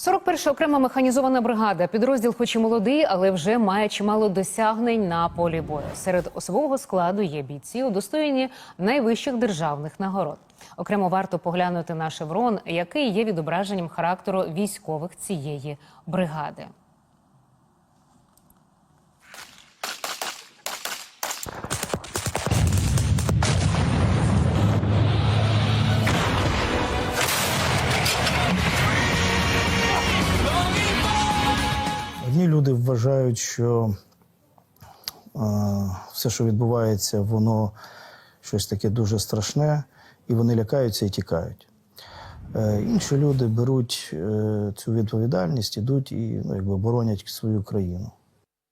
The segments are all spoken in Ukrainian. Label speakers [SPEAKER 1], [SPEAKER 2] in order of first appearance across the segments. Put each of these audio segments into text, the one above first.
[SPEAKER 1] 41 окрема механізована бригада. Підрозділ, хоч і молодий, але вже має чимало досягнень на полі бою. Серед особового складу є бійці, удостоєні найвищих державних нагород. Окремо варто поглянути на шеврон, який є відображенням характеру військових цієї бригади.
[SPEAKER 2] Вважають, що все, що відбувається, воно щось таке дуже страшне, і вони лякаються і тікають. Е, інші люди беруть е, цю відповідальність, ідуть і ну, якби, боронять свою країну.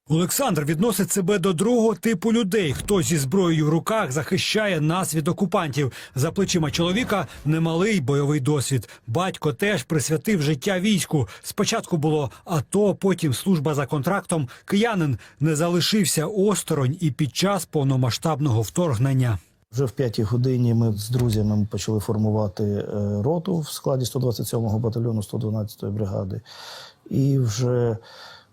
[SPEAKER 3] Олександр відносить себе до другого типу людей. Хто зі зброєю в руках захищає нас від окупантів. За плечима чоловіка немалий бойовий досвід. Батько теж присвятив життя війську. Спочатку було АТО, потім служба за контрактом. Киянин не залишився осторонь і під час повномасштабного вторгнення.
[SPEAKER 2] Вже в п'ятій годині ми з друзями почали формувати е, роту в складі 127-го батальйону 112-ї бригади. І вже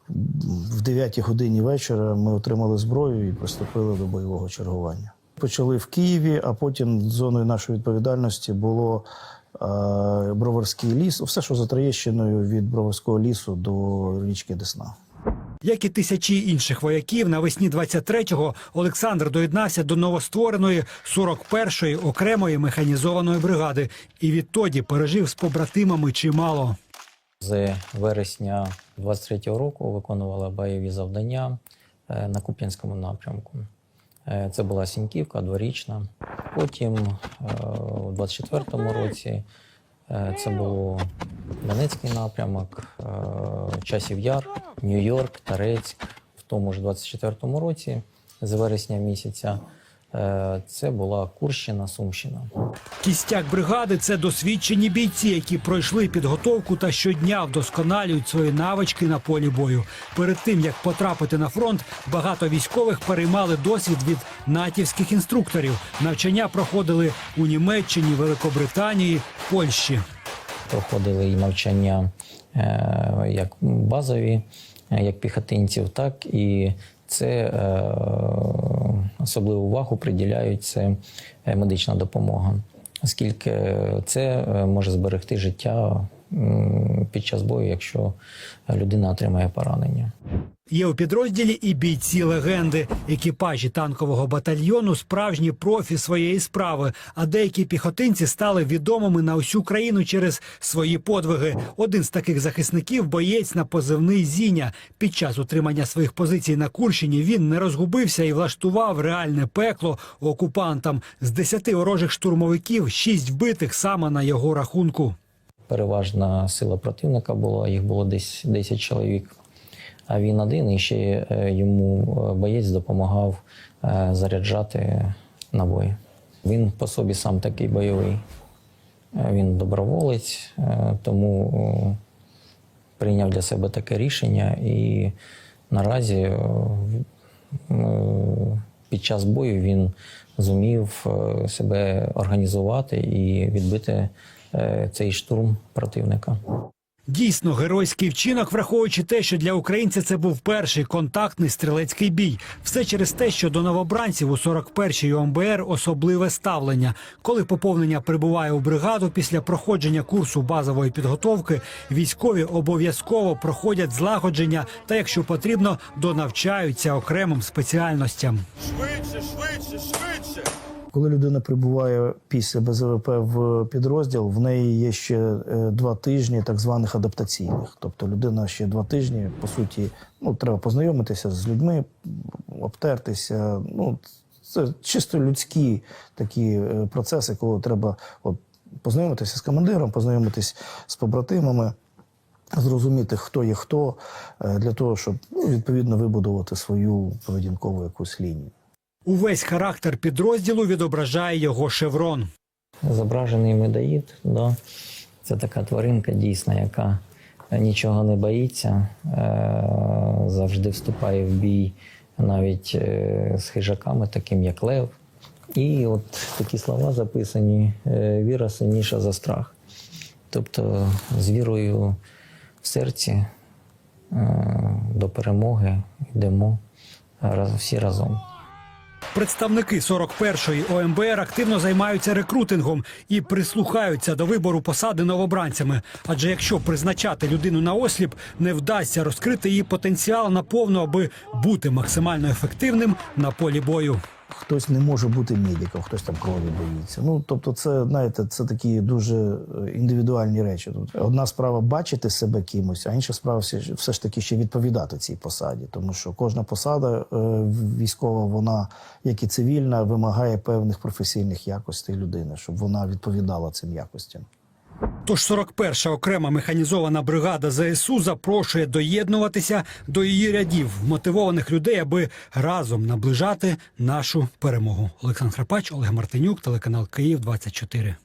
[SPEAKER 2] в 9 годині вечора ми отримали зброю і приступили до бойового чергування. Почали в Києві, а потім зоною нашої відповідальності було е, Броварський ліс, все, що за Троєщиною від Броварського лісу до річки Десна.
[SPEAKER 3] Як і тисячі інших вояків, навесні 23-го Олександр доєднався до новоствореної 41-ї окремої механізованої бригади і відтоді пережив з побратимами чимало.
[SPEAKER 4] З вересня 23-го року виконувала бойові завдання е, на Куп'янському напрямку. Е, Це була Сіньківка, дворічна. Потім е, у 24-му році це було Донецький напрямок, Часів Яр, Нью-Йорк, Тарецьк. В тому ж 24-му році, з вересня місяця, це була Курщина, Сумщина.
[SPEAKER 3] Кістяк бригади це досвідчені бійці, які пройшли підготовку та щодня вдосконалюють свої навички на полі бою. Перед тим як потрапити на фронт, багато військових переймали досвід від натівських інструкторів. Навчання проходили у Німеччині, Великобританії, Польщі.
[SPEAKER 4] проходили і навчання е, як базові, е, як піхотинців, так і це е, особливу увагу приділяють це е, медична допомога, оскільки це е, може зберегти життя під час бою, якщо людина отримає поранення.
[SPEAKER 3] Є у підрозділі і бійці легенди. Екіпажі танкового батальйону справжні профі своєї справи. А деякі піхотинці стали відомими на усю країну через свої подвиги. Один з таких захисників боєць на позивний Зіня. Під час утримання своїх позицій на Курщині він не розгубився і влаштував реальне пекло окупантам. З десяти ворожих штурмовиків шість вбитих саме на його рахунку.
[SPEAKER 4] Переважна сила противника була, їх було десь 10 чоловік. А він один, і ще е, йому е, боєць допомагав е, заряджати набої. Він по собі сам такий бойовий. Він доброволець, тому прийняв для себе таке рішення і наразі під час бою він зумів себе організувати і відбити цей штурм противника.
[SPEAKER 3] Дійсно, геройський вчинок, враховуючи те, що для українця це був перший контактний стрілецький бій. Все через те, що до новобранців у 41-й ОМБР особливе ставлення. Коли поповнення прибуває у бригаду після проходження курсу базової підготовки, військові обов'язково проходять злагодження та, якщо потрібно, донавчаються окремим спеціальностям.
[SPEAKER 5] Швидше, швидше, швидше.
[SPEAKER 2] Коли людина прибуває після БЗВП в підрозділ, в неї є ще е, два тижні так званих адаптаційних. Тобто людина ще два тижні, по суті, ну, треба познайомитися з людьми, обтертися. Ну, це чисто людські такі е, процеси, коли треба от, познайомитися з командиром, познайомитись з побратимами. Зрозуміти, хто є хто, е, для того, щоб ну, відповідно вибудувати свою поведінкову якусь лінію.
[SPEAKER 3] Увесь характер підрозділу відображає його шеврон.
[SPEAKER 4] Зображений медоїд, да. це така тваринка дійсна, яка нічого не боїться, е, завжди вступає в бій навіть е, з хижаками, таким як лев. І от такі слова записані: е, віра сильніша за страх. Тобто з вірою в серці. Е, До перемоги йдемо всі разом.
[SPEAKER 3] Представники 41-ї ОМБР активно займаються рекрутингом і прислухаються до вибору посади новобранцями. Адже якщо призначати людину на осліп, не вдасться розкрити її потенціал наповну, аби бути максимально ефективним на полі бою.
[SPEAKER 2] Хтось не може бути медиком, хтось там крові боїться. Ну тобто, це знаєте, це такі дуже е, індивідуальні речі. Тут одна справа бачити себе кимось, а інша справа все, ж- таки ще відповідати цій посаді. Тому що кожна посада е, військова, вона як і цивільна, вимагає певних професійних якостей людини, щоб вона відповідала цим якостям.
[SPEAKER 3] Тож 41-ша окрема механізована бригада ЗСУ запрошує доєднуватися до її рядів мотивованих людей, аби разом наближати нашу перемогу. Олександр Храпач, Олег Мартинюк, телеканал Київ 24